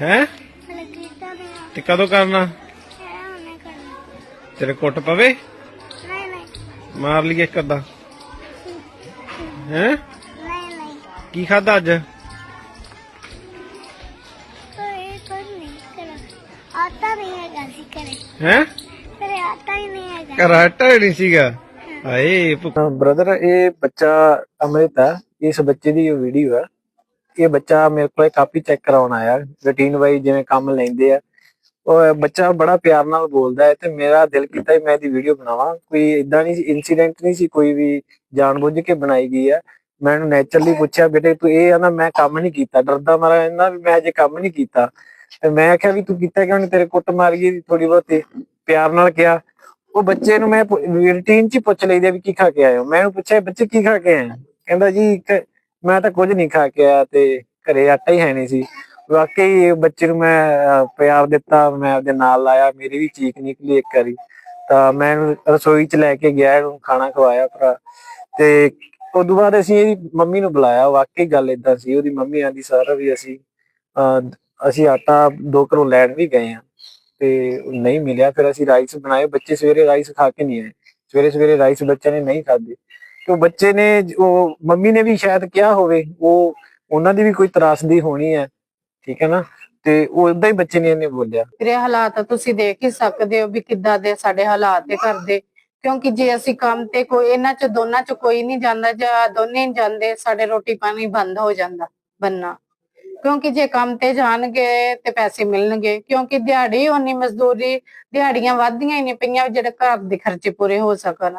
ਹੈ? ਹਲੇ ਤੇ ਕਦੋਂ ਕਰਨਾ। ਇਹ ਤੇਰੇ ਕੁੱਟ ਪਵੇ? ਨਹੀਂ ਨਹੀਂ ਮਾਰ ਲਈਏ ਇੱਕ ਅੱਧਾ। ਹੈ? ਨਹੀਂ ਨਹੀਂ ਕੀ ਖਾਦਾ ਅੱਜ? ਤੋ ਇਹ ਕਰ ਹੈ? ਤੇਰੇ ਆਤਾ ਹੀ ਨਹੀਂ ਹੈਗਾ। ਕਰਾਟਾ ਹੀ ਨਹੀਂ ਸੀਗਾ? ਹਾਏ ਭੁੱਖ- ਬ੍ਰਦਰ ਇਹ ਬੱਚਾ ਅੰਮ੍ਰਿਤ ਆ ਇਸ ਬੱਚੇ ਦੀ ਇਹ ਵੀਡੀਓ ਆ ਇਹ ਬੱਚਾ ਮੇਰੇ ਕੋਲ ਕਾਪੀ ਚੈੱਕ ਕਰਾਉਣ ਆਇਆ ਰੁਟੀਨ ਵਾਈ ਜਿਵੇਂ ਕੰਮ ਲੈਂਦੇ ਆ। ਉਹ ਬੱਚਾ ਬੜਾ ਪਿਆਰ ਨਾਲ ਬੋਲਦਾ ਹੈ ਤੇ ਮੇਰਾ ਦਿਲ ਕੀਤਾ ਮੈਂ ਇਹਦੀ ਵੀਡੀਓ ਬਣਾਵਾਂ। ਕੋਈ ਇਦਾਂ ਨਹੀਂ ਇਨਸੀਡੈਂਟ ਨਹੀਂ ਸੀ ਕੋਈ ਵੀ ਜਾਣਬੁੱਝ ਕੇ ਬਣਾਈ ਗਈ ਆ। ਮੈਂ ਇਹਨੂੰ ਨੇਚਰਲੀ ਪੁੱਛਿਆ, ਬੇਟੇ ਤੂੰ ਇਹ ਆ ਨਾ, ਮੈਂ ਕੰਮ ਨਹੀਂ ਕੀਤਾ। ਡਰਦਾ ਮਾਰਾ ਇਹਨਾਂ ਵੀ ਮੈਂ ਅਜੇ ਕੰਮ ਨਹੀਂ ਕੀਤਾ। ਤੇ ਮੈਂ ਆਖਿਆ ਵੀ ਤੂੰ ਕੀਤਾ ਕਿਉਂ ਨਹੀਂ ਤੇਰੇ ਕੁੱਟ ਮਾਰੀ ਥੋੜੀ ਬਹੁਤੀ ਪਿਆਰ ਨਾਲ ਕਿਹਾ। ਉਹ ਬੱਚੇ ਨੂੰ ਮੈਂ ਰੂਟੀਨ ਚ ਪੁੱਛ ਲਈਦਾ ਵੀ ਕੀ ਖਾ ਕੇ ਆਏ ਹੋ? ਮੈਂ ਉਹਨੂੰ ਪੁੱਛਿਆ, ਬੱਚੇ ਕੀ ਖਾ ਕੇ ਆਏ ਕਹਿੰਦਾ ਜੀ ਮੈਂ ਤਾਂ ਕੁਝ ਨਹੀਂ ਖਾ ਕੇ ਆਇਆ ਤੇ ਘਰੇ ਆਟਾ ਹੀ ਹੈ ਨਹੀਂ ਸੀ। ਵਾਕਈ ਬੱਚੇ ਨੂੰ ਮੈਂ ਪਿਆਰ ਦਿੱਤਾ ਮੈਂ ਆਪਦੇ ਨਾਲ ਲਾਇਆ ਮੇਰੀ ਵੀ ਚੀਕ ਨਿਕਲੀ ਇੱਕ ਵਾਰੀ। ਤਾਂ ਮੈਂ ਰਸੋਈ ਚ ਲੈ ਕੇ ਗਿਆ ਇਹਨੂੰ ਖਾਣਾ ਖਵਾਇਆ ਭਰਾ। ਤੇ ਉਦੋਂ ਬਾਅਦ ਅਸੀਂ ਇਹਦੀ ਮੰਮੀ ਨੂੰ ਬੁਲਾਇਆ ਵਾਕਈ ਗੱਲ ਇਦਾਂ ਸੀ। ਉਹਦੀ ਮੰਮੀ ਆਂਦੀ ਸਾਰਾ ਵੀ ਅਸੀਂ ਅਹ, ਅਸੀਂ ਆਟਾ ਦੋ ਘਰੋਂ ਲੈਣ ਵੀ ਗਏ ਆ ਤੇ ਨਹੀਂ ਮਿਲਿਆ ਫਿਰ ਅਸੀਂ ਰਾਈਸ ਬਣਾਏ। ਬੱਚੇ ਸਵੇਰੇ ਰਾਈਸ ਖਾ ਕੇ ਨਹੀਂ ਆਏ। ਸਵੇਰੇ ਸਵੇਰੇ ਰਾਈਸ ਬੱਚਿਆਂ ਨੇ ਨਹੀਂ ਖਾਦੇ ਉਹ ਬੱਚੇ ਨੇ, ਉਹ ਮੰਮੀ ਨੇ ਵੀ ਸ਼ਾਇਦ ਕਿਹਾ ਹੋਵੇ, ਉਹ ਉਹਨਾਂ ਦੀ ਵੀ ਕੋਈ ਤਰਾਸਦੀ ਹੋਣੀ ਹੈ, ਠੀਕ ਹੈ ਨਾ? ਤੇ ਉਹ ਹੀ ਬੱਚੇ ਨੇ ਇਹਨੇ ਬੋਲਿਆ। ਵੀਰੇ ਹਾਲਾਤ ਤੁਸੀਂ ਦੇਖ ਹੀ ਸਕਦੇ ਹੋ ਵੀ ਕਿੱਦਾਂ ਦੇ ਸਾਡੇ ਹਾਲਾਤ ਦੇ ਘਰ ਦੇ। ਕਿਉਂਕਿ ਜੇ ਅਸੀਂ ਕੰਮ ਤੇ ਕੋਈ, ਇਹਨਾਂ ਚ ਦੋਨਾਂ ਚ ਕੋਈ ਨਹੀਂ ਜਾਂਦਾ ਜਾਂ ਦੋਨੇ ਨਹੀਂ ਜਾਂਦੇ, ਸਾਡੇ ਰੋਟੀ ਪਾਣੀ ਬੰਦ ਹੋ ਜਾਂਦਾ, ਬੰਨਾ। ਕਿਉਂਕਿ ਜੇ ਕੰਮ ਤੇ ਜਾਣਗੇ ਤੇ ਪੈਸੇ ਮਿਲਣਗੇ, ਕਿਉਂਕਿ ਦਿਹਾੜੀ ਉਨੀ ਮਜ਼ਦੂਰੀ, ਦਿਹਾੜੀਆਂ ਵੱਧਦੀਆਂ ਹੀ ਨਹੀਂ ਪਈਆਂ, ਜਿਹੜੇ ਘਰ ਦੇ ਖਰਚੇ ਪੂਰੇ ਹੋ ਸਕਣ।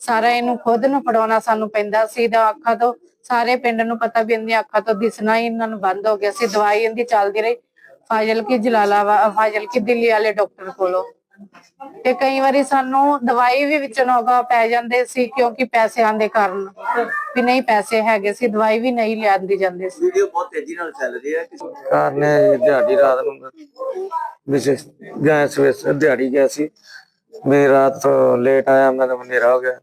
ਸਾਰਾ ਇਹਨੂੰ ਖੁਦ ਨੂੰ ਫੜਾਉਣਾ ਸਾਨੂੰ ਪੈਂਦਾ ਸੀ ਦਾ ਅੱਖਾਂ ਤੋਂ ਸਾਰੇ ਪਿੰਡ ਨੂੰ ਪਤਾ ਵੀ ਇਹਦੀਆਂ ਅੱਖਾਂ ਤੋਂ ਦਿਸਣਾ ਹੀ ਇਹਨਾਂ ਨੂੰ ਬੰਦ ਹੋ ਗਿਆ ਸੀ ਦਵਾਈ ਇਹਦੀ ਚੱਲਦੀ ਰਹੀ। ਫਾਜ਼ਲ ਕੀ ਜਲਾਲਾਬਾਦ ਫਾਜ਼ਲ ਕੀ ਦਿੱਲੀ ਵਾਲੇ ਡਾਕਟਰ ਕੋਲੋਂ। ਤੇ ਕਈ ਵਾਰੀ ਸਾਨੂੰ ਦਵਾਈ ਵੀ ਵਿੱਚ ਨੋਗਾ ਪੈ ਜਾਂਦੇ ਸੀ ਕਿਉਂਕਿ ਪੈਸਿਆਂ ਦੇ ਕਾਰਨ ਵੀ ਨਹੀਂ ਪੈਸੇ ਹੈਗੇ ਸੀ ਦਵਾਈ ਵੀ ਨਹੀਂ ਲਿਆਂਦੀ ਜਾਂਦੀ ਸੀ। ਵੀਡੀਓ ਬਹੁਤ ਤੇਜ਼ੀ ਨਾਲ ਚੱਲ ਰਹੀ ਹੈ। ਕਿਸੇ ਕਾਰ ਨੇ ਦਿਹਾੜੀ ਰਾਤ ਨੂੰ ਵਿਸ਼ੇਸ਼ ਗਿਆ ਸਵੇਰੇ ਦਿਹਾੜੀ ਗਿਆ ਸੀ। ਮੈਂ ਰਾਤ ਤੋਂ ਲੇਟ ਆਇਆ ਮੈਂ ਤਾਂ ਹਨੇਰਾ ਹੋ ਗਿਆ।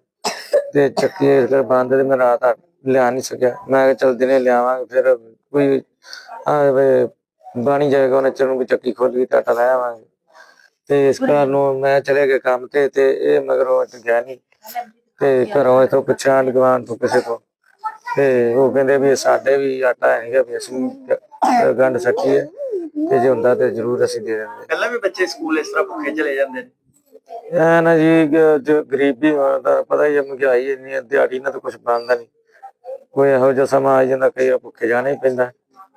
ਤੇ ਚੱਕੀ ਇਸ ਕਰ ਬੰਦ ਤੇ ਮੈਂ ਰਾਤ ਆ- ਲਿਆ ਨਹੀਂ ਸਕਿਆ। ਮੈਂ ਕਿਹਾ ਚਲ ਦਿਨੇ ਲਿਆਵਾਂਗੇ ਫਿਰ ਕੋਈ ਆ ਵੇ ਬਾਣੀ ਜਾਏਗਾ ਉਹਨੇ ਚਰਨ ਨੂੰ ਚੱਕੀ ਖੋਲ ਕੇ ਟਾਟਾ ਲੈ ਆਵਾਂਗੇ। ਤੇ ਇਸ ਕਾਰਨ ਨੂੰ ਮੈਂ ਚਲੇ ਗਿਆ ਕੰਮ ਤੇ ਤੇ ਇਹ ਮਗਰੋਂ ਅੱਜ ਗਿਆ ਨਹੀਂ। ਤੇ ਘਰੋਂ ਇਥੋਂ ਆਂਢ ਗੁਆਂਢ ਤੋਂ ਕਿਸੇ ਤੋਂ ਤੇ ਉਹ ਕਹਿੰਦੇ ਵੀ ਸਾਡੇ ਵੀ ਆਟਾ ਹੈ ਨਹੀਂਗਾ ਵੀ ਅਸੀਂ ਗੰਢ ਸਕੀਏ ਤੇ ਜੇ ਹੁੰਦਾ ਤੇ ਜ਼ਰੂਰ ਅਸੀਂ ਦੇ ਦਿੰਦੇ। ਪਹਿਲਾਂ ਵੀ ਬੱਚੇ ਸਕੂਲ ਇਸ ਤਰ੍ਹਾਂ ਭੁੱਖੇ ਚਲੇ ਜਾਂਦੇ ਨੇ। ਐ ਨਾ ਜੀ ਜੋ ਗਰੀਬੀ ਹੋਣ ਦਾ ਪਤਾ ਹੀ ਹੈ ਮਹਿੰਗਾਈ ਇੰਨੀ ਹੈ ਦਿਹਾੜੀ ਨਾਲ ਤਾਂ ਕੁਝ ਬਣਦਾ ਨਹੀਂ। ਕੋਈ ਇਹੋ ਜਿਹਾ ਸਮਾਂ ਆ ਜਾਂਦਾ ਕਈ ਵਾਰ ਭੁੱਖੇ ਜਾਣਾ ਹੀ ਪੈਂਦਾ।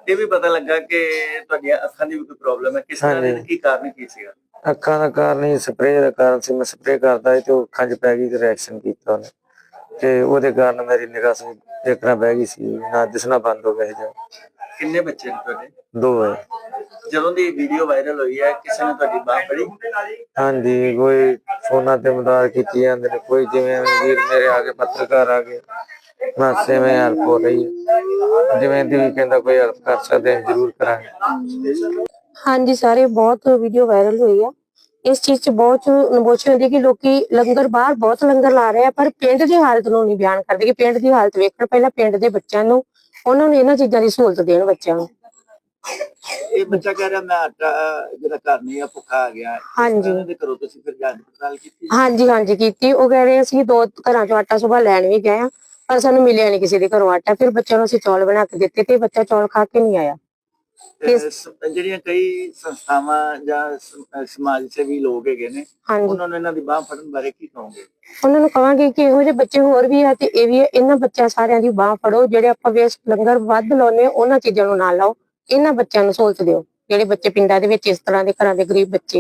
ਇਹ ਵੀ ਪਤਾ ਲੱਗਾ ਕਿ ਤੁਹਾਡੀਆਂ ਅੱਖਾਂ ਦੀ ਵੀ ਕੋਈ ਪ੍ਰੋਬਲਮ ਹੈ। ਕਿਸ ਤਰ੍ਹਾਂ ਦੀ। ਕੀ ਕਾਰਨ ਕੀ ਸੀਗਾ? ਅੱਖਾਂ ਦਾ ਕਾਰਨ ਹੀ ਸਪਰੇਅ ਦਾ ਕਾਰਨ ਸੀ। ਮੈਂ ਸਪਰੇਅ ਕਰਦਾ ਸੀ ਤੇ ਉਹ ਅੱਖਾਂ 'ਚ ਪੈ ਗਈ ਤੇ ਰਿਐਕਸ਼ਨ ਕੀਤਾ ਉਹਨੇ। ਤੇ ਉਹਦੇ ਕਾਰਨ ਮੇਰੀ ਨਿਗਾਹ ਸੀ ਨਾ ਬਹਿ ਗਈ ਸੀ ਨਾ ਦਿਸਣਾ ਬੰਦ ਹੋ ਗਿਆ ਜਾਂ। ਕਿੰਨੇ ਬੱਚੇ ਨੇ ਤੁਹਾਡੇ? ਦੋ ਹੈ। ਜਦੋਂ ਦੀ ਵੀਡੀਓ ਵਾਇਰਲ ਹੋਈ ਹੈ ਕਿਸੇ ਨੇ ਤੁਹਾਡੀ ਬਾਹ ਫੜੀ? ਹਾਂਜੀ ਕੋਈ ਫੋਨਾਂ ਤੇ ਮਦਦ ਕੀਤੀ ਜਾਂਦੇ ਨੇ ਕੋਈ ਜਿਵੇਂ ਵੀਰ ਮੇਰੇ ਆ ਗਏ ਪੱਤਰਕਾਰ ਆ ਗਏ ਮਾਸੇ ਮੈਂ ਹੈਲਪ ਹੋ ਰਹੀ ਹੈ। ਜਿਵੇਂ ਦੀ ਵੀ ਕਹਿੰਦਾ ਕੋਈ ਹੈਲਪ ਕਰ ਸਕਦੇ ਹਾਂ ਜ਼ਰੂਰ ਕਰਾਂਗੇ। ਹਾਂਜੀ ਸਾਰੇ ਬਹੁਤ ਵੀਡੀਓ ਵਾਇਰਲ ਹੋਈ ਆ। ਇਸ ਚੀਜ਼ 'ਚ ਬਹੁਤ ਨਬੋਚੀ ਹੁੰਦੀ ਹੈ ਕਿ ਲੋਕੀ ਲੰਗਰ ਬਾਹਰ ਬਹੁਤ ਲੰਗਰ ਲਾ ਰਹੇ ਆ ਪਰ ਪਿੰਡ ਦੀ ਹਾਲਤ ਨੂੰ ਨਹੀਂ ਬਿਆਨ ਕਰਦੇ ਕਿ ਪਿੰਡ ਦੀ ਹਾਲਤ ਵੇਖਣ ਪਹਿਲਾਂ ਪਿੰਡ ਦੇ ਬੱਚਿਆਂ ਨੂੰ ਉਹਨਾਂ ਨੂੰ ਇਹਨਾਂ ਚੀਜ਼ਾਂ ਦੀ ਸਹੂਲਤ ਦੇਣ ਬੱਚਿਆਂ ਨੂੰ। ਇਹ ਬੱਚਾ ਕਹਿ ਰਿਹਾ ਮੈਂ ਆਟਾ ਜਿਹੜਾ ਘਰ ਨਹੀਂ ਆ ਭੁੱਖਾ ਆ ਗਿਆ। ਹਾਂਜੀ। ਇਹਨਾਂ ਦੇ ਘਰੋਂ ਤੁਸੀਂ ਫਿਰ ਜਾਂਚ ਪੜਤਾਲ ਕੀਤੀ? ਹਾਂਜੀ ਹਾਂਜੀ ਕੀਤੀ। ਉਹ ਕਹਿ ਰਹੇ ਅਸੀਂ ਦੋ ਘਰਾਂ ਚੋਂ ਆਟਾ ਸੁਬਾ ਲੈਣ ਵੀ ਗਏ ਆ ਪਰ ਸਾਨੂੰ ਮਿਲਿਆ ਨਹੀਂ ਕਿਸੇ ਦੇ ਘਰੋਂ ਆਟਾ। ਫਿਰ ਬੱਚਿਆਂ ਨੂੰ ਅਸੀਂ ਚੌਲ ਬਣਾ ਕੇ ਦਿੱਤੇ ਤੇ ਬੱਚਾ ਚੌਲ ਖਾ ਕੇ ਨਹੀਂ ਆਇਆ। ਇਸ- ਜਿਹੜੀਆਂ ਕਈ ਸੰਸਥਾਵਾਂ ਜਾਂ ਸ- ਅਹ ਸਮਾਜ ਸੇਵੀ ਲੋਕ ਹੈਗੇ ਨੇ ਹਾਂਜੀ ਉਹਨਾਂ ਨੂੰ ਇਹਨਾਂ ਦੀ ਬਾਹ ਫੜਨ ਬਾਰੇ ਕੀ ਕਹੋਗੇ ਉਹਨਾਂ ਨੂੰ ਕਹਾਂਗੇ ਕਿ ਇਹੋ ਜਿਹੇ ਬੱਚੇ ਹੋਰ ਵੀ ਆ ਤੇ ਇਹ ਵੀ ਆ। ਇਹਨਾਂ ਬੱਚਿਆਂ ਸਾਰਿਆਂ ਦੀ ਬਾਹ ਫੜੋ ਜਿਹੜੇ ਆਪਾਂ ਵੇਸ ਲੰਗਰ ਵੱਧ ਲਾਉਨੇ ਉਹਨਾਂ ਚੀਜ਼ਾਂ ਨੂੰ ਨਾ ਲਾਓ ਇਹਨਾਂ ਬੱਚਿਆਂ ਨੂੰ ਸਹੂਲਤ ਦਿਓ ਜਿਹੜੇ ਬੱਚੇ ਪਿੰਡਾਂ ਦੇ ਵਿੱਚ ਇਸ ਤਰ੍ਹਾਂ ਦੇ ਘਰਾਂ ਦੇ ਗਰੀਬ ਬੱਚੇ